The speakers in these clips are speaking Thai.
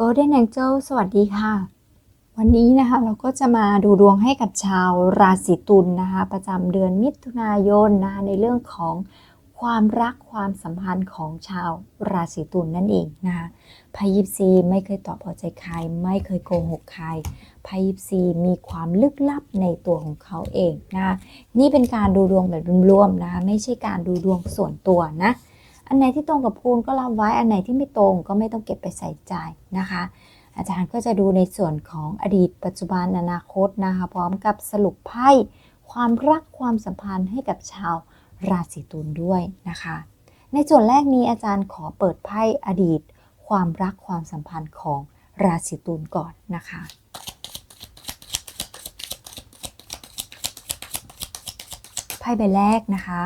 Golden Angel สวัสดีค่ะ วันนี้นะคะเราก็จะมาดูดวงให้กับชาวราศีตุลนะคะ ประจำเดือนมิถุนายนนะคะในเรื่องของความรักความสัมพันธ์ของชาวราศีตุลนั่นเองนะคะพ่ยิปซีไม่เคยตอบเอาใจใคร ไม่เคยโกหกใครพ่ยิปซีมีความลึกลับในตัวของเขาเองนะนี่เป็นการดูดวงแบบรวมๆนะไม่ใช่การดูดวงส่วนตัวนะ อันไหนที่ตรงกับคุณก็รับไว้ อันไหนที่ไม่ตรงก็ไม่ต้องเก็บไปใส่ใจนะคะ อาจารย์ก็จะดูในส่วนของอดีต ปัจจุบันอนาคตนะคะ พร้อมกับสรุปไพ่ความรักความสัมพันธ์ให้กับชาวราศีตุลด้วยนะคะ ในส่วนแรกนี้อาจารย์ขอเปิดไพ่อดีต ความรักความสัมพันธ์ของราศีตุลก่อนนะคะไพ่ใบแรกนะคะ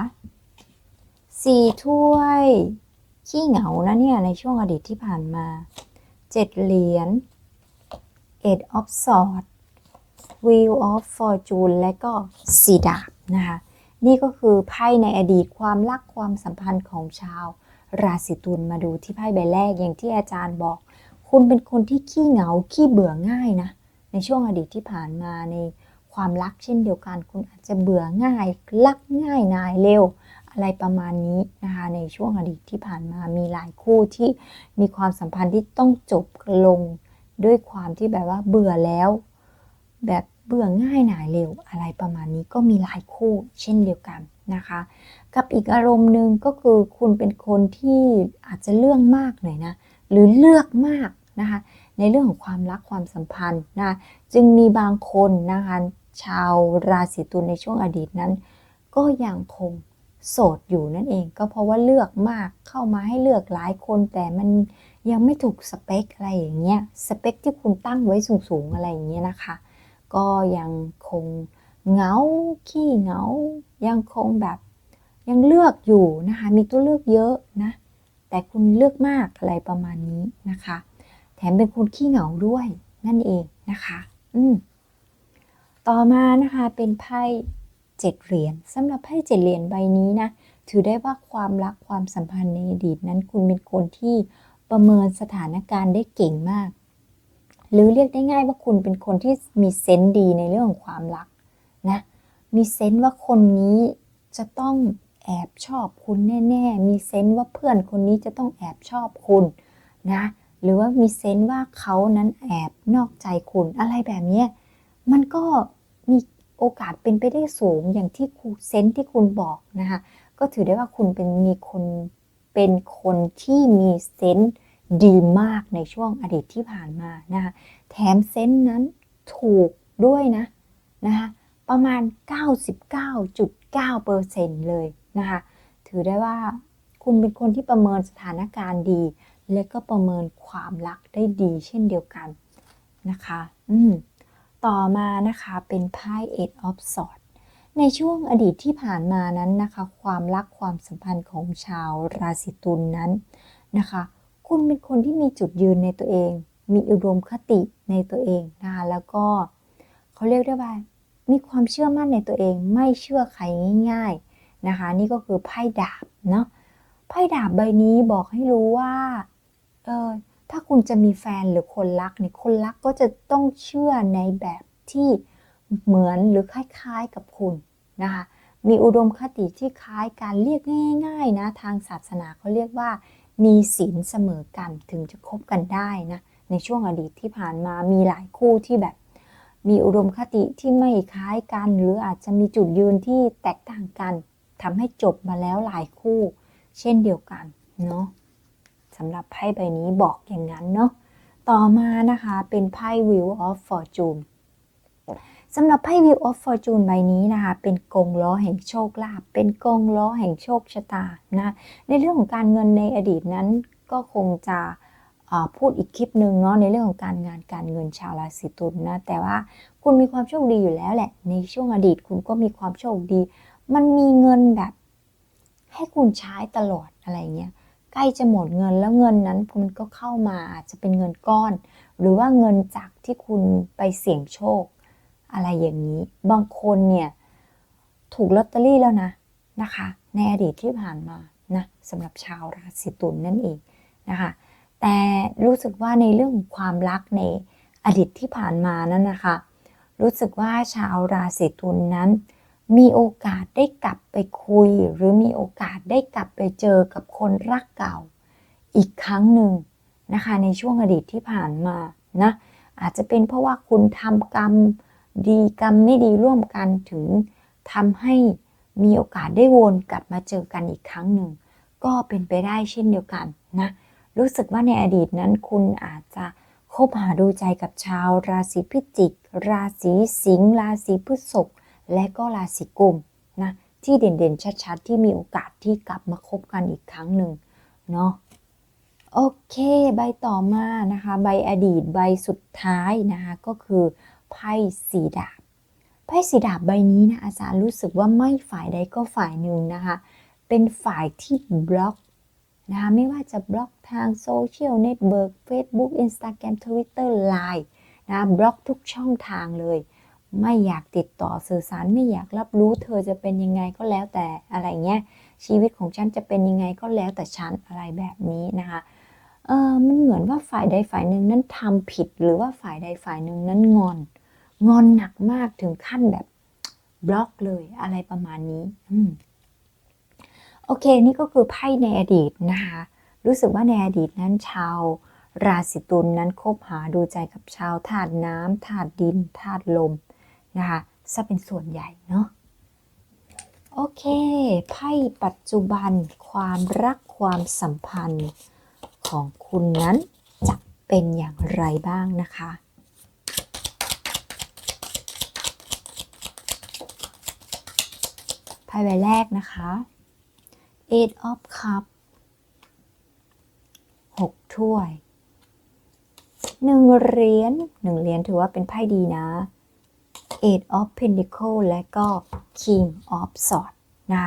สี่ถ้วย ขี้เหงานะเนี่ย ในช่วงอดีตที่ผ่านมาเจ็ดเหรียญ eight of swords wheel of fortune และก็สีดาบนะคะ นี่ก็คือไพ่ในอดีตความรักความสัมพันธ์ของชาวราศีตุลมาดูที่ไพ่ใบแรกอย่างที่อาจารย์บอก คุณเป็นคนที่ขี้เหงาขี้เบื่อง่ายนะ ในช่วงอดีตที่ผ่านมาในความรักเช่นเดียวกัน คุณอาจจะเบื่อง่าย รักง่ายนายเร็ว อะไรประมาณนี้นะคะในช่วงอดีตที่ผ่านมามีหลายคู่ที่มีความสัมพันธ์ที่ต้องจบลงด้วยความที่แบบว่าเบื่อแล้ว แบบเบื่อง่ายหน่ายเร็วอะไรประมาณนี้ก็มีหลายคู่เช่นเดียวกันนะคะ กับอีกอารมณ์หนึ่งก็คือคุณเป็นคนที่อาจจะเรื่องมากหน่อยนะหรือเลือกมากนะคะในเรื่องของความรักความสัมพันธ์นะจึงมีบางคนนะคะชาวราศีตุลในช่วงอดีตนั้น ก็ยังคง โสดอยู่นั่นเอง ก็เพราะว่าเลือกมากเข้ามาให้เลือกหลายคน แต่มันยังไม่ถูกสเปคอะไรอย่างเงี้ยสเปคที่คุณตั้งไว้สูงๆอะไรอย่างเงี้ยนะคะ ก็ยังคงเหงาขี้เหงายังคงแบบยังเลือกอยู่นะคะมีตัวเลือกเยอะนะแต่คุณเลือกมากอะไรประมาณนี้นะคะ แถมเป็นคนขี้เหงาด้วยนั่นเองนะคะ อืมต่อมานะคะเป็นไพ่ เจ็ดเหรียญสำหรับไพ่เจ็ดเหรียญใบนี้นะ ถือได้ว่าความรักความสัมพันธ์ในอดีตนั้นคุณเป็นคนที่ประเมินสถานการณ์ได้เก่งมาก หรือเรียกได้ง่ายว่าคุณเป็นคนที่มีเซนส์ดีในเรื่องของความรักนะมีเซนส์ว่าคนนี้จะต้องแอบชอบคุณแน่ๆ มีเซนส์ว่าเพื่อนคนนี้จะต้องแอบชอบคุณนะ หรือว่ามีเซนส์ว่าเขานั้นแอบนอกใจคุณอะไรแบบนี้ มันก็มี โอกาสเป็นไปได้สูงอย่างที่คุณเซนที่คุณบอกนะคะก็ถือได้ว่าคุณเป็นมีคนเป็นคนที่มีเซนส์ดีมากในช่วงอดีตที่ผ่านมานะคะแถมเซนส์นั้นถูกด้วยนะนะคะประมาณ 99.9%เลยนะคะถือได้ว่าคุณเป็นคนที่ประเมินสถานการณ์ดี และก็ประเมินความรักได้ดีเช่นเดียวกันนะคะ อืม ต่อมานะคะเป็นไพ่ Eight of Swords ในช่วงอดีตที่ผ่านมานั้นนะคะ ความรักความสัมพันธ์ของชาวราศีตุลนนั้นนะคะ คุณเป็นคนที่มีจุดยืนในตัวเอง มีอุดมคติในตัวเองนะคะแล้วก็เขาเรียกได้ว่า มีความเชื่อมั่นในตัวเองไม่เชื่อใครง่ายๆนะคะ นี่ก็คือไพ่ดาบเนาะไพ่ดาบใบนี้บอกให้รู้ว่าเออ ถ้าคุณจะมีแฟนหรือคนรักเนี่ยคนรักก็จะต้องเชื่อในแบบที่เหมือนหรือคล้ายๆกับคุณนะคะมีอุดมคติที่คล้ายกันเรียกง่ายๆนะทางศาสนาเขาเรียกว่า มีศีลเสมอกันถึงจะคบกันได้นะในช่วงอดีตที่ผ่านมามีหลายคู่ที่แบบ มีอุดมคติที่ไม่คล้ายกัน หรืออาจจะมีจุดยืนที่แตกต่างกันทำให้จบมาแล้วหลายคู่ เช่นเดียวกันเนาะ สำหรับไพ่ใบนี้บอกอย่างนั้นเนาะต่อมานะคะเป็นไพ่ Wheel of Fortune สำหรับไพ่ Wheel of Fortune ใบนี้นะคะ เป็นกงล้อแห่งโชคลาภเป็นกงล้อแห่งโชคชะตานะในเรื่องของการเงินในอดีตนั้นก็คงจะพูดอีกคลิปหนึ่งเนาะในเรื่องของการงานการเงินชาวราศีตุลนะแต่ว่าคุณมีความโชคดีอยู่แล้วแหละ ในช่วงอดีตคุณก็มีความโชคดี มันมีเงินแบบให้คุณใช้ตลอดอะไรเงี้ย ใกล้จะหมดเงินแล้วเงินนั้นมันก็เข้ามาอาจจะเป็นเงินก้อน หรือว่าเงินจากที่คุณไปเสี่ยงโชค อะไรอย่างนี้ บางคนเนี่ยถูกลอตเตอรี่แล้วนะนะคะ ในอดีตที่ผ่านมานะสำหรับชาวราศีตุลนนั่นเองนะคะแต่รู้สึกว่าในเรื่องความรักในอดีตที่ผ่านมานั้นนะคะ รู้สึกว่าชาวราศีตุลนนั้น มีโอกาสได้กลับไปคุย หรือมีโอกาสได้กลับไปเจอกับคนรักเก่า อีกครั้งหนึ่งนะคะในช่วงอดีตที่ผ่านมานะอาจจะเป็นเพราะว่าคุณทำกรรมดีกรรมไม่ดีร่วมกันถึงทำให้มีโอกาสได้วนกลับมาเจอกันอีกครั้งหนึ่ง ก็เป็นไปได้เช่นเดียวกันนะรู้สึกว่าในอดีตนั้นคุณอาจจะคบหาดูใจกับชาวราศีพิจิก ราศีสิงห์ราศีพฤษภ และก็ราศีกุมนะที่เด่นๆ ชัดๆ ที่มีโอกาสที่กลับมาคบกันอีกครั้งหนึ่งเนาะโอเค ใบต่อมานะคะ ใบอดีตใบสุดท้ายนะคะก็คือไพ่สีดาบไพ่สีดาบใบนี้นะอาจารย์รู้สึกว่าไม่ฝ่ายใดก็ฝ่ายหนึ่งนะคะ เป็นฝ่ายที่บล็อกนะคะไม่ว่าจะบล็อกทางโซเชียลเน็ตเวิร์ก Facebook Instagram Twitter Line นะบล็อกทุกช่องทางเลย ไม่อยากติดต่อสื่อสารไม่อยากรับรู้ เธอจะเป็นยังไงก็แล้วแต่อะไรเงี้ยชีวิตของฉันจะเป็นยังไงก็แล้วแต่ฉันอะไรแบบนี้นะคะเออมันเหมือนว่าฝ่ายใดฝ่ายหนึ่งนั้นทำผิดหรือว่าฝ่ายใดฝ่ายหนึ่งนั้นงอน งอนหนักมากถึงขั้นแบบบล็อกเลยอะไรประมาณนี้อืมโอเค นี่ก็คือไพ่ในอดีตนะคะรู้สึกว่าในอดีตนั้นชาวราศีตุลนนั้นคบหาดูใจกับชาวธาตุน้ำธาตุดินธาตุลม นะคะซะเป็นส่วนใหญ่เนาะโอเค ไพ่ปัจจุบันความรักความสัมพันธ์ของคุณนั้นจะเป็นอย่างไรบ้างนะคะ ไพ่ใบแรกนะคะ Eight of Cup หกถ้วยหนึ่งเหรียญหนึ่งเหรียญถือว่าเป็นไพ่ดีนะ Eight of Pentacle และก็ King of Swords นะ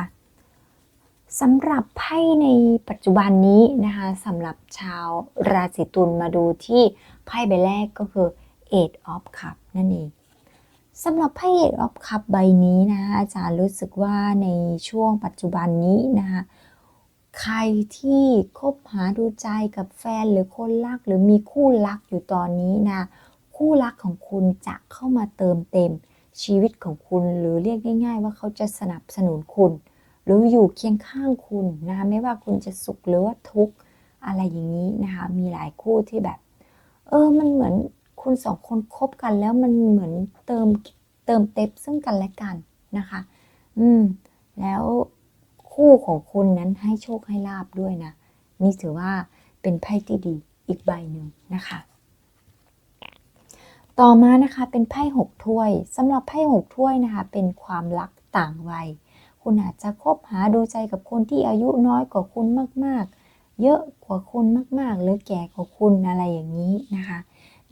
สำหรับไพ่ในปัจจุบันนี้นะคะสำหรับชาวราศีตุลมาดูที่ไพ่ใบแรกก็คือ Eight of Cup นั่นเองสำหรับไพ่ Eight of Cup ใบนี้นะอาจารย์รู้สึกว่าในช่วงปัจจุบันนี้นะคะใครที่คบหาดูใจกับแฟนหรือคนรักหรือมีคู่รักอยู่ตอนนี้นะ คู่รักของคุณจะเข้ามาเติมเต็มชีวิตของคุณหรือเรียกง่าย ๆ ว่าเขาจะสนับสนุนคุณ หรืออยู่เคียงข้างคุณนะคะไม่ว่าคุณจะสุขหรือว่าทุกข์อะไรอย่างนี้นะคะมีหลายคู่ที่แบบ เออมันเหมือนคุณสองคนคบกันแล้วมันเหมือนเติมเติมเต็มซึ่งกันและกันนะคะ อืม แล้วคู่ของคุณนั้นให้โชคให้ลาบด้วยนะ นี่ถือว่าเป็นไพ่ที่ดีอีกใบหนึ่งนะคะ ต่อมานะคะเป็นไพ่หกถ้วยสำหรับไพ่หกถ้วยนะคะ เป็นความรักต่างวัย คุณอาจจะคบหาดูใจกับคนที่อายุน้อยกว่าคุณมากๆ เยอะกว่าคุณมากๆ หรือแก่กว่าคุณอะไรอย่างนี้นะคะ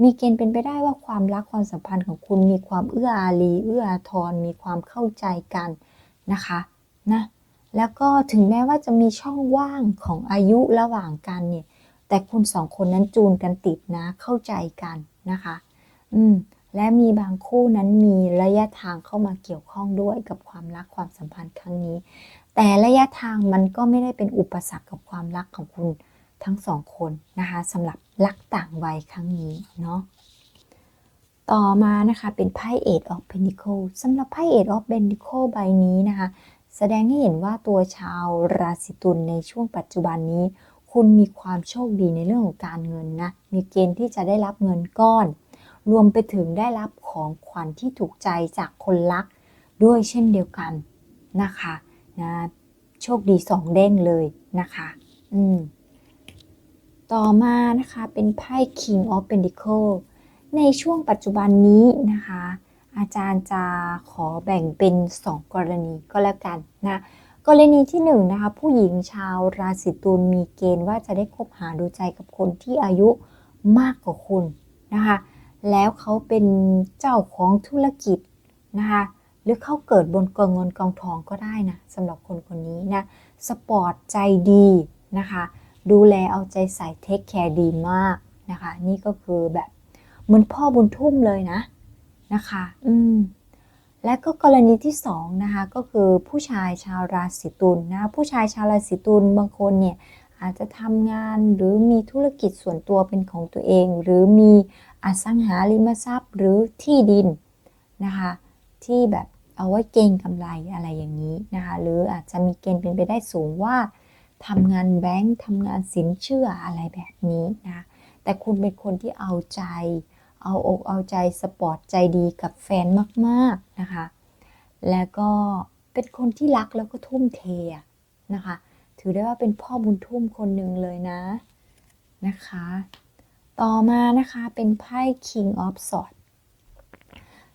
มีเกณฑ์เป็นไปได้ว่าความรักความสัมพันธ์ของคุณมีความเอื้ออารีเอื้ออาทรมีความเข้าใจกันนะคะนะแล้วก็ถึงแม้ว่าจะมีช่องว่างของอายุระหว่างกันเนี่ยแต่คุณสองคนนั้นจูนกันติดนะเข้าใจกันนะคะ อืมและมีบางคู่นั้นมีระยะทางเข้ามาเกี่ยวข้องด้วยกับความรักความสัมพันธ์ครั้งนี้ แต่ระยะทางมันก็ไม่ได้เป็นอุปสรรคกับความรักของคุณทั้งสองคนนะคะสำหรับรักต่างวัยครั้งนี้เนาะต่อมานะคะเป็นไพ่ Eight of Pentacles สำหรับไพ่ Eight of Pentacles ใบนี้นะคะ แสดงให้เห็นว่าตัวชาวราศีตุลในช่วงปัจจุบันนี้ คุณมีความโชคดีในเรื่องของการเงินนะมีเกณฑ์ที่จะได้รับเงินก้อน รวมไปถึงได้รับของขวัญที่ถูกใจจากคนรักด้วยเช่นเดียวกันนะคะนะโชคดีสองเด้งเลยนะคะอืมต่อมานะคะเป็นไพ่ King of Pentacles ในช่วงปัจจุบันนี้นะคะ อาจารย์จะขอแบ่งเป็น 2 กรณีก็แล้วกันนะกรณีที่1นนะคะผู้หญิงชาวราศีตุลมีเกณฑ์ว่าจะได้คบหาดูใจกับคนที่อายุมากกว่าคุณนะคะ แล้วเขาเป็นเจ้าของธุรกิจนะคะหรือเขาเกิดบนกองเงินกองทองก็ได้นะสำหรับคนคนนี้นะสปอร์ตใจดีนะคะดูแลเอาใจใส่เทคแคร์ดีมากนะคะนี่ก็คือแบบเหมือนพ่อบุญทุ่มเลยนะนะคะอืมและก็กรณีที่สองนะคะก็คือผู้ชายชาวราศีตุลนะผู้ชายชาวราศีตุลบางคนเนี่ยอาจจะทำงานหรือมีธุรกิจส่วนตัวเป็นของตัวเอง หรือมี อสังหาริมทรัพย์หรือที่ดินนะคะที่แบบเอาไว้เก็งกำไรอะไรอย่างนี้นะคะหรืออาจจะมีเกณฑ์เป็นไปได้สูงว่าทำงานแบงค์ทำงานสินเชื่ออะไรแบบนี้นะแต่คุณเป็นคนที่เอาใจ เอาอกเอาใจสปอร์ตใจดีกับแฟนมากๆนะคะแล้วก็เป็นคนที่รักแล้วก็ทุ่มเทนะคะถือได้ว่าเป็นพ่อบุญทุ่มคนหนึ่งเลยนะนะคะ ต่อมานะคะเป็นไพ่ King of Swords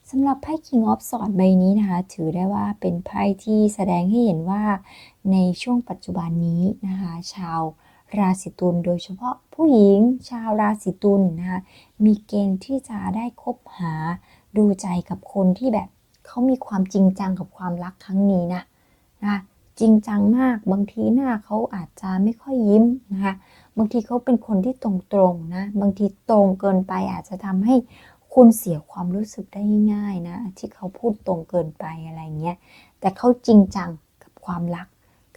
สำหรับไพ่ King of Swords ใบนี้นะคะ ถือได้ว่าเป็นไพ่ที่แสดงให้เห็นว่าในช่วงปัจจุบันนี้นะคะ ชาวราศีตุลโดยเฉพาะผู้หญิงชาวราศีตุลนะคะ มีเกณฑ์ที่จะได้คบหาดูใจกับคนที่แบบเขามีความจริงจังกับความรักครั้งนี้นะนะคะจริงจังมากบางทีหน้าเขาอาจจะไม่ค่อยยิ้มนะคะ บางทีเขาเป็นคนที่ตรงๆนะ บางทีตรงเกินไปอาจจะทำให้คุณเสียความรู้สึกได้ง่ายๆนะ ที่เขาพูดตรงเกินไปอะไรเงี้ย แต่เขาจริงจังกับความรัก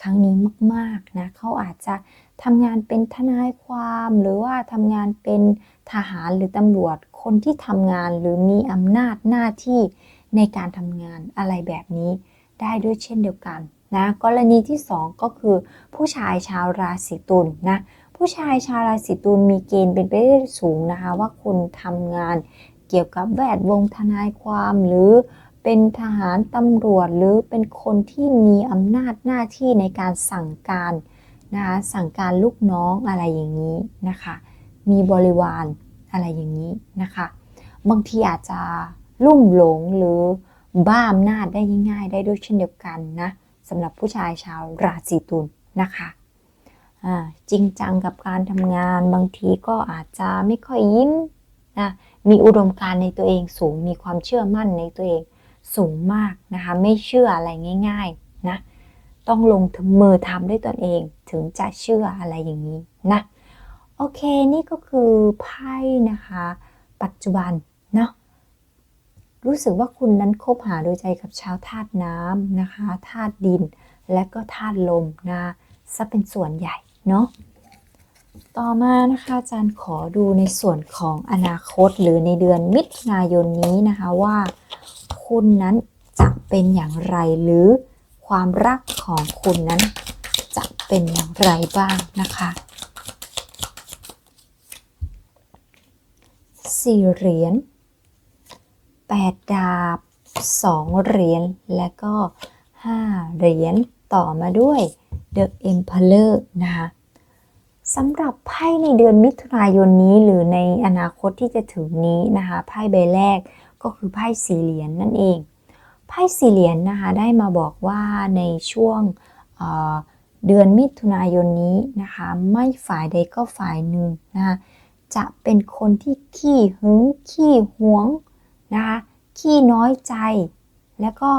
ครั้งนี้มากๆนะเขาอาจจะทำงานเป็นทนายความหรือว่าทำงานเป็นทหารหรือตำรวจคนที่ทำงานหรือมีอำนาจหน้าที่ในการทำงานอะไรแบบนี้ได้ด้วยเช่นเดียวกันนะกรณีที่ 2 ก็คือผู้ชายชาวราศีตุลนะ ผู้ชายชาวราศีตุลมีเกณฑ์เป็นไปได้สูงนะคะ ว่าคุณทำงานเกี่ยวกับแวดวงทนายความหรือเป็นทหารตำรวจหรือเป็นคนที่มีอำนาจหน้าที่ในการสั่งการนะคะสั่งการลูกน้องอะไรอย่างนี้นะคะ มีบริวารอะไรอย่างนี้นะคะ บางทีอาจจะลุ่มหลงหรือบ้าอำนาจได้ง่ายๆ ได้ด้วยเช่นเดียวกันนะสำหรับผู้ชายชาวราศีตุลนะคะ จริงจังกับการทำงาน บางทีก็อาจจะไม่ค่อยยิ้มนะมีอุดมการณ์ในตัวเองสูงมีความเชื่อมั่นในตัวเองสูงมากนะคะไม่เชื่ออะไรง่าย ๆนะต้องลงมือทำด้วยตนเองถึงจะเชื่ออะไรอย่างนี้นะโอเคนี่ก็คือไพ่นะคะ ปัจจุบันเนาะรู้สึกว่าคุณนั้นคบหาโดยใจกับชาวธาตุน้ำนะคะธาตุดิน และก็ธาตุลมนะซะเป็นส่วนใหญ่ เนาะต่อมานะคะอาจารย์ขอดูในส่วนของอนาคตหรือในเดือนมิถุนายนนี้นะคะว่า คุณนั้นจะเป็นอย่างไรหรือความรักของคุณนั้น จะเป็นอย่างไรบ้างนะคะสี่เหรียญแปดดาบสองเหรียญและก็ห้าเหรียญต่อมาด้วย The Emperor นะคะ สำหรับไพ่ในเดือนมิถุนายนนี้ หรือในอนาคตที่จะถึงนี้นะคะไพ่ใบแรกก็คือไพ่สี่เหรียญนนั่นเองไพ่สี่เหรียญนนะคะได้มาบอกว่าในช่วงเเดือนมิถุนายนนี้นะคะไม่ฝ่ายใดก็ฝ่ายหนึ่งนะคะจะเป็นคนที่ขี้หึงขี้หวงนะคะขี้น้อยใจ แล้วก็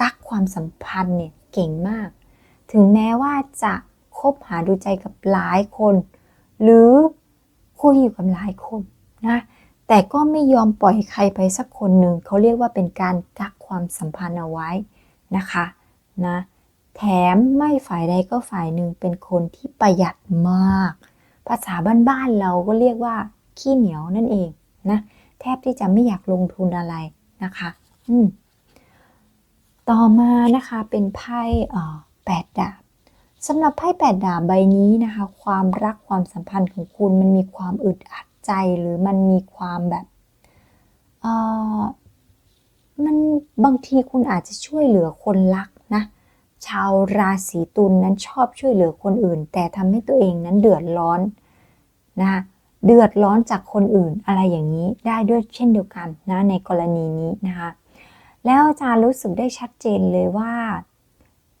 กักความสัมพันธ์เนี่ยเก่งมาก ถึงแม้ว่าจะ คบหาดูใจกับหลายคน หรือคุยอยู่กับหลายคนนะแต่ก็ไม่ยอมปล่อยใครไปสักคนหนึ่งเขาเรียกว่าเป็นการกักความสัมพันธ์เอาไว้นะคะนะแถมไม่ฝ่ายใดก็ฝ่ายหนึ่งเป็นคนที่ประหยัดมาก ภาษาบ้านๆเราก็เรียกว่าขี้เหนียวนั่นเองนะแทบที่จะไม่อยากลงทุนอะไรนะคะอืมต่อมานะคะเป็นไพ่แปดดาบ สำหรับไพ่แปดดาบใบนี้นะคะ ความรักความสัมพันธ์ของคุณมันมีความอึดอัดใจหรือมันมีความแบบเออมันบางทีคุณอาจจะช่วยเหลือคนรักนะชาวราศีตุลนนั้นชอบช่วยเหลือคนอื่น แต่ทำให้ตัวเองนั้นเดือดร้อนนะคะเดือดร้อนจากคนอื่นอะไรอย่างนี้ได้ด้วยเช่นเดียวกันนะในกรณีนี้นะคะแล้วอาจารย์รู้สึกได้ชัดเจนเลยว่า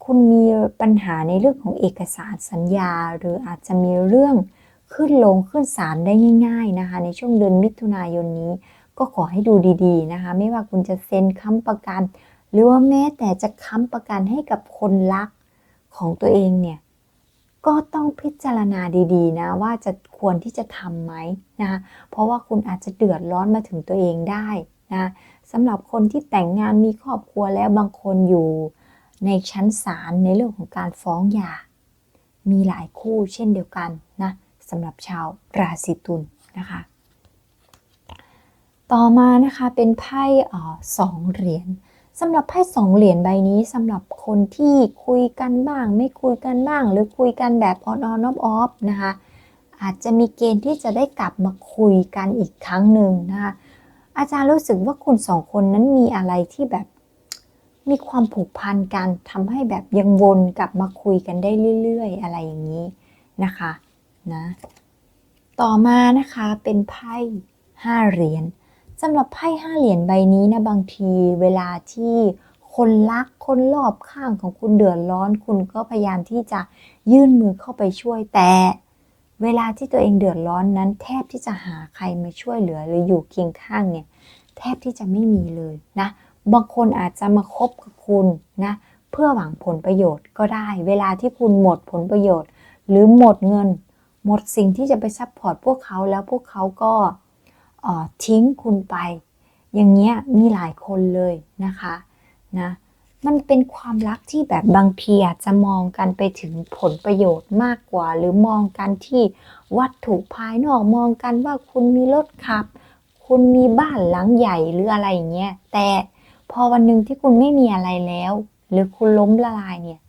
คุณมีปัญหาในเรื่องของเอกสารสัญญา หรืออาจจะมีเรื่องขึ้นลงขึ้นศาลได้ง่าย ๆนะคะ ในช่วงเดือนมิถุนายนนี้ ก็ขอให้ดูดีๆนะคะ ไม่ว่าคุณจะเซ็นค้ำประกัน หรือว่าแม้แต่จะค้ำประกันให้กับคนรักของตัวเองเนี่ยก็ต้องพิจารณาดีๆนะว่าจะควรที่จะทำไหมนะเพราะว่าคุณอาจจะเดือดร้อนมาถึงตัวเองได้นะสำหรับคนที่แต่งงานมีครอบครัวแล้วบางคนอยู่ ในชั้นศาลในเรื่องของการฟ้องหย่า มีหลายคู่เช่นเดียวกันนะสำหรับชาวราศีตุลนะคะ ต่อมานะคะเป็นไพ่สองเหรียญสำหรับไพ่สองเหรียญใบนี้สำหรับคนที่คุยกันบ้าง ไม่คุยกันบ้าง หรือคุยกันแบบ on on off off นะคะอาจจะมีเกณฑ์ที่จะได้กลับมาคุยกันอีกครั้งหนึ่งนะคะอาจารย์รู้สึกว่าคุณสองคนนั้นมีอะไรที่แบบ มีความผูกพันกันทำให้แบบยังวนกลับมาคุยกันได้เรื่อย ๆ อะไรอย่างนี้นะคะนะต่อมานะคะเป็นไพ่ห้าเหรียญสำหรับไพ่ห้าเหรียญใบนี้นะบางทีเวลาที่คนรักคนรอบข้างของคุณเดือดร้อน คุณก็พยายามที่จะยื่นมือเข้าไปช่วยแต่ เวลาที่ตัวเองเดือดร้อนนั้น แทบที่จะหาใครมาช่วยเหลือหรืออยู่เคียงข้างเนี่ยแทบที่จะไม่มีเลยนะ บางคนอาจจะมาคบกับคุณนะเพื่อหวังผลประโยชน์ก็ได้ เวลาที่คุณหมดผลประโยชน์ หรือหมดเงิน หมดสิ่งที่จะไปซัพพอร์ตพวกเขาแล้วพวกเขาก็ทิ้งคุณไป อย่างเงี้ยมีหลายคนเลยนะคะนะมันเป็นความรักที่แบบบางทีอาจจะมองกันไปถึงผลประโยชน์มากกว่า หรือมองกันที่วัตถุภายนอกมองกันว่าคุณมีรถขับ คุณมีบ้านหลังใหญ่หรืออะไรอย่างเงี้ยแต่ พอวันหนึ่งที่คุณไม่มีอะไรแล้ว หรือคุณล้มละลายเนี่ย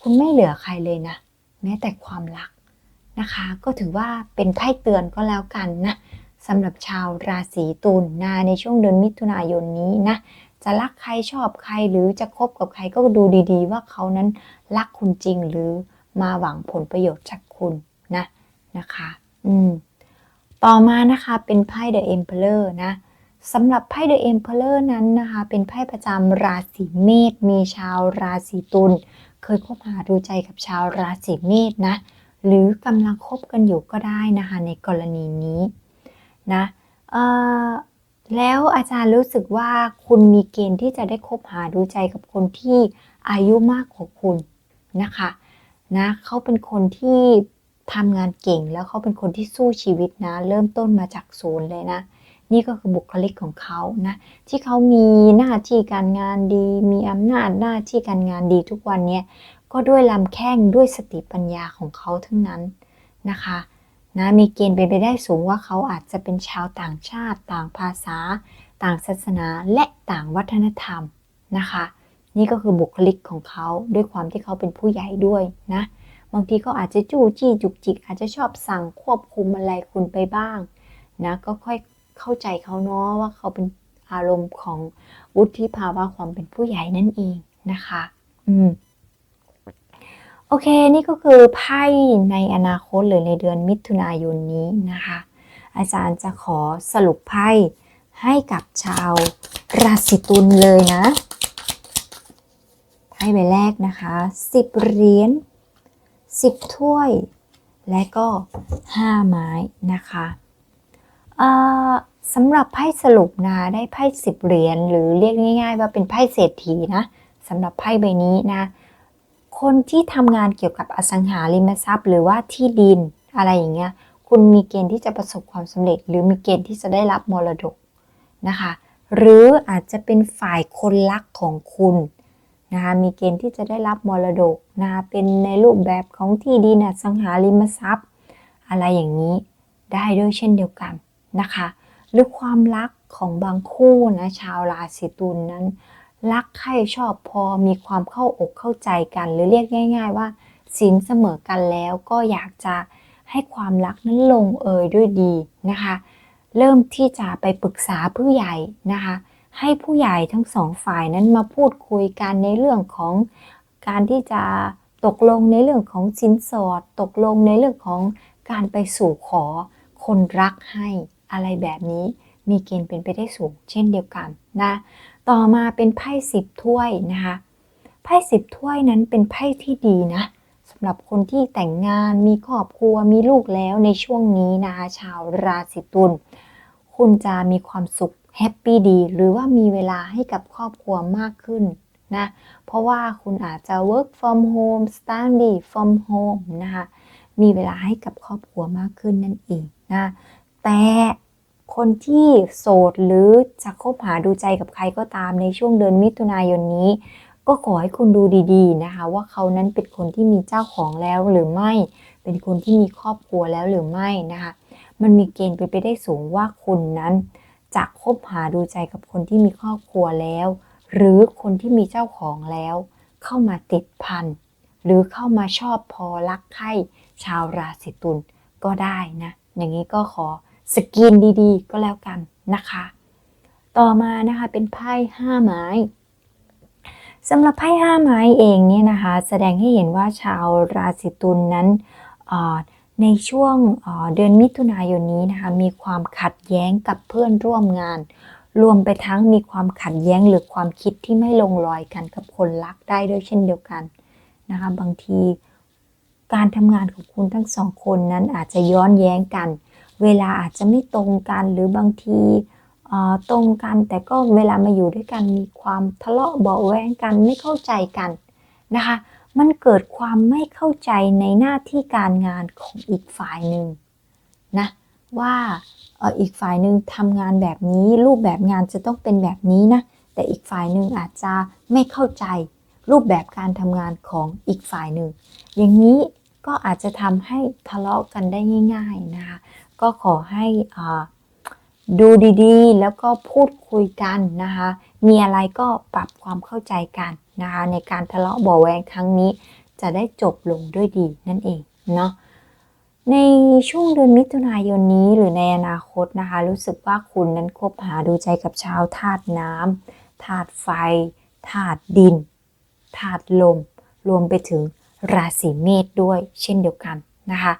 คุณไม่เหลือใครเลยนะ แม้แต่ความรักนะคะ ก็ถือว่าเป็นไพ่เตือนก็แล้วกันนะสำหรับชาวราศีตุลนะในช่วงเดือนมิถุนายนนี้นะจะรักใครชอบใครหรือจะคบกับใครก็ดูดีๆ ว่าเขานั้นรักคุณจริงหรือมาหวังผลประโยชน์จากคุณนะนะคะ อืม ต่อมานะคะเป็นไพ่ The Emperor นะ สำหรับไพ่ The Emperor นั้นนะคะ เป็นไพ่ประจำราศีเมษมีชาวราศีตุลเคยคบหาดูใจกับชาวราศีเมษนะ หรือกำลังคบกันอยู่ก็ได้นะคะในกรณีนี้นะแล้วอาจารย์รู้สึกว่าคุณมีเกณฑ์ที่จะได้คบหาดูใจกับคนที่อายุมากกว่าคุณนะคะนะเขาเป็นคนที่ทำงานเก่งแล้วเขาเป็นคนที่สู้ชีวิตนะ เริ่มต้นมาจากศูนย์เลยนะ นี่ก็คือบุคลิกของเขานะที่เขามีหน้าที่การงานดี มีอำนาจหน้าที่การงานดีทุกวันเนี้ยก็ด้วยลำแข้งด้วยสติปัญญาของเขาทั้งนั้นนะคะนะมีเกณฑ์เป็นไปได้สูงว่าเขาอาจจะเป็นชาวต่างชาติ ต่างภาษา ต่างศาสนาและต่างวัฒนธรรมนะคะ นี่ก็คือบุคลิกของเขาด้วยความที่เขาเป็นผู้ใหญ่ด้วยนะบางทีก็อาจจะจู้จี้จุกจิก อาจจะชอบสั่งควบคุมอะไรคุณไปบ้างนะก็ค่อย เข้าใจเขาเนาะว่าเขาเป็นอารมณ์ของวุฒิภาวะความเป็นผู้ใหญ่นั่นเองนะคะ อืมโอเค นี่ก็คือไพ่ในอนาคตหรือในเดือนมิถุนายนนี้นะคะ อาจารย์จะขอสรุปไพ่ให้กับชาวราศีตุลเลยนะไพ่ใบแรกนะคะสิบเหรียญสิบถ้วย และก็ห้าไม้นะคะเอ่อ สำหรับไพ่สรุปนะได้ไพ่สิบเหรียญหรือเรียกง่ายๆ ว่าเป็นไพ่เศรษฐีนะสำหรับไพ่ใบนี้นะ คนที่ทำงานเกี่ยวกับอสังหาริมทรัพย์ หรือว่าที่ดินอะไรอย่างเงี้ย คุณมีเกณฑ์ที่จะประสบความสำเร็จ หรือมีเกณฑ์ที่จะได้รับมรดกนะคะ หรืออาจจะเป็นฝ่ายคนรักของคุณนะคะมีเกณฑ์ที่จะได้รับมรดกนะคะเป็นในรูปแบบของที่ดินอสังหาริมทรัพย์ อะไรอย่างนี้ได้ด้วยเช่นเดียวกันนะคะ หรือความรักของบางคู่นะชาวราศีตุลนั้น รักใครชอบพอมีความเข้าอกเข้าใจกัน หรือเรียกง่าย ๆ ว่าสินเสมอกันแล้วก็อยากจะให้ความรักนั้นลงเอยด้วยดีนะคะ เริ่มที่จะไปปรึกษาผู้ใหญ่นะคะ ให้ผู้ใหญ่ทั้งสองฝ่ายนั้นมาพูดคุยกันในเรื่องของการที่จะตกลงในเรื่องของสินสอด ตกลงในเรื่องของการไปสู่ขอคนรักให้ อะไรแบบนี้ มีเกณฑ์เป็นไปได้สูง เช่นเดียวกันนะต่อมาเป็นไพ่สิบถ้วยนะคะไพ่สิบถ้วยนั้นเป็นไพ่ที่ดีนะสำหรับคนที่แต่งงานมีครอบครัวมีลูกแล้วในช่วงนี้นะคะชาวราศีตุลคุณจะมีความสุขแฮปปี้ดี หรือว่ามีเวลาให้กับครอบครัวมากขึ้นนะเพราะว่าคุณอาจจะ work from home study from home นะคะมีเวลาให้กับครอบครัวมากขึ้นนั่นเองนะ แต่คนที่โสดหรือจะคบหาดูใจกับใครก็ตามในช่วงเดือนมิถุนายนนี้ ก็ขอให้คุณดูดีๆนะคะ ว่าเขานั้นเป็นคนที่มีเจ้าของแล้วหรือไม่ เป็นคนที่มีครอบครัวแล้วหรือไม่นะคะ มันมีเกณฑ์เป็นไปได้สูงว่าคุณนั้นจะคบหาดูใจกับคนที่มีครอบครัวแล้ว หรือคนที่มีเจ้าของแล้ว เข้ามาติดพันหรือเข้ามาชอบพอรักใคร่ชาวราศีตุลก็ได้นะ อย่างนี้ก็ขอ สกรีนดีๆ ก็แล้วกันนะคะ ต่อมานะคะเป็นไพ่ห้าไม้สำหรับไพ่ห้าไม้เองเนี่ยนะคะ แสดงให้เห็นว่าชาวราศีตุลนั้นในช่วงเดือนมิถุนายนนี้นะคะมีความขัดแย้งกับเพื่อนร่วมงาน รวมไปทั้งมีความขัดแย้งหรือความคิดที่ไม่ลงรอยกันกับคนรักได้ด้วยเช่นเดียวกันนะคะบางทีการทำงานของคุณทั้งสองคนนั้นอาจจะย้อนแย้งกัน เวลาอาจจะไม่ตรงกันหรือบางทีตรงกันแต่ก็เวลามาอยู่ด้วยกันมีความทะเลาะเบาแวงกันไม่เข้าใจกันนะคะมันเกิดความไม่เข้าใจในหน้าที่การงานของอีกฝ่ายหนึ่งนะว่าอีกฝ่ายหนึ่งทำงานแบบนี้รูปแบบงานจะต้องเป็นแบบนี้นะแต่อีกฝ่ายหนึ่งอาจจะไม่เข้าใจรูปแบบการทำงานของอีกฝ่ายหนึ่งอย่างนี้ก็อาจจะทำให้ทะเลาะกันได้ง่าย ๆนะคะ ก็ขอให้ดูดีๆ แล้วก็พูดคุยกันนะคะ มีอะไรก็ปรับความเข้าใจกันนะคะ ในการทะเลาะเบาะแวงครั้งนี้ จะได้จบลงด้วยดีนั่นเองเนาะในช่วงเดือนมิถุนายนนี้หรือในอนาคตนะคะ รู้สึกว่าคุณนั้นคบหาดูใจกับชาวธาตุน้ำธาตุไฟธาตุดินธาตุลม รวมไปถึงราศีเมษด้วยเช่นเดียวกันนะคะ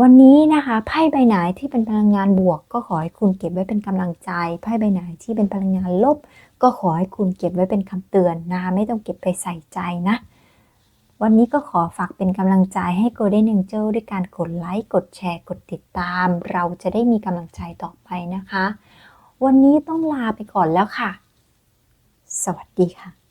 วันนี้นะคะไพ่ใบไหนที่เป็นพลังงานบวก ก็ขอให้คุณเก็บไว้เป็นกำลังใจไพ่ใบไหนที่เป็นพลังงานลบ ก็ขอให้คุณเก็บไว้เป็นคำเตือนนะคะไม่ต้องเก็บไปใส่ใจนะ วันนี้ก็ขอฝากเป็นกำลังใจให้ Golden Angel ด้วยการกดไลค์กดแชร์กดติดตาม เราจะได้มีกำลังใจต่อไปนะคะ วันนี้ต้องลาไปก่อนแล้วค่ะ สวัสดีค่ะ